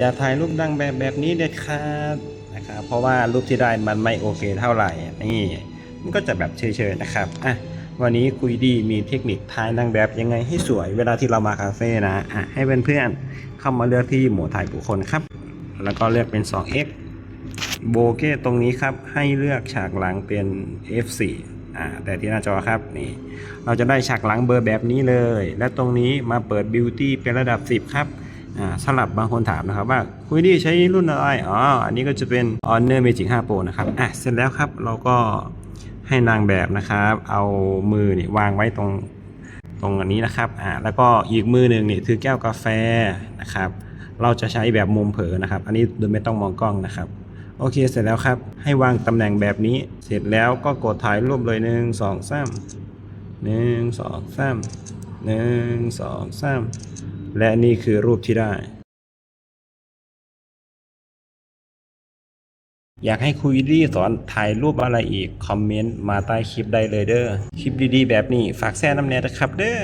อย่าถ่ายรูปดังแบบแบบนี้เด็ดขาดนะครับเพราะว่ารูปที่ได้มันไม่โอเคเท่าไหร่นี่มันก็จะแบบเฉยๆนะครับอะวันนี้คุยดีมีเทคนิคถ่ายนางแบบยังไงให้สวยเวลาที่เรามาคาเฟ่นะอะให้เพื่อนๆเข้ามาเลือกที่หมวดถ่ายบุคคลครับ แล้วก็เลือกเป็น 2x โบเก้ตรงนี้ครับให้เลือกฉากหลังเป็น f4 อ่าแต่ที่หน้าจอครับนี่เราจะได้ฉากหลังเบอร์แบบนี้เลย และตรงนี้มาเปิด Beauty เป็นระดับ 10 ครับ สำหรับบางคนถามนะครับว่าคุยดีใช้รุ่นอะไรอ๋ออันนี้ก็จะเป็น Honor Magic 5 Pro นะครับอะเสร็จแล้วครับเราก็ให้นางแบบนะครับ เอามือนี่วางไว้ตรงตรงอันนี้นะครับอ่าแล้วก็อีกมือหนึ่งนี่ถือแก้วกาแฟนะครับ เราจะใช้แบบมุมเผลอนะครับ อันนี้โดยไม่ต้องมองกล้องนะครับโอเคเสร็จแล้วครับ ให้วางตำแหน่งแบบนี้ เสร็จแล้วก็กดถ่ายรูปเลยหนึ่งสองสามหนึ่งสองสามหนึ่งสองสาม และนี่คือรูปที่ได้ อยากให้คุยดีสอนถ่ายรูปอะไรอีก คอมเมนต์มาใต้คลิปได้เลยเด้อ คลิปดีๆ แบบนี้ฝากแซ่น้ำแน่นะครับเด้อ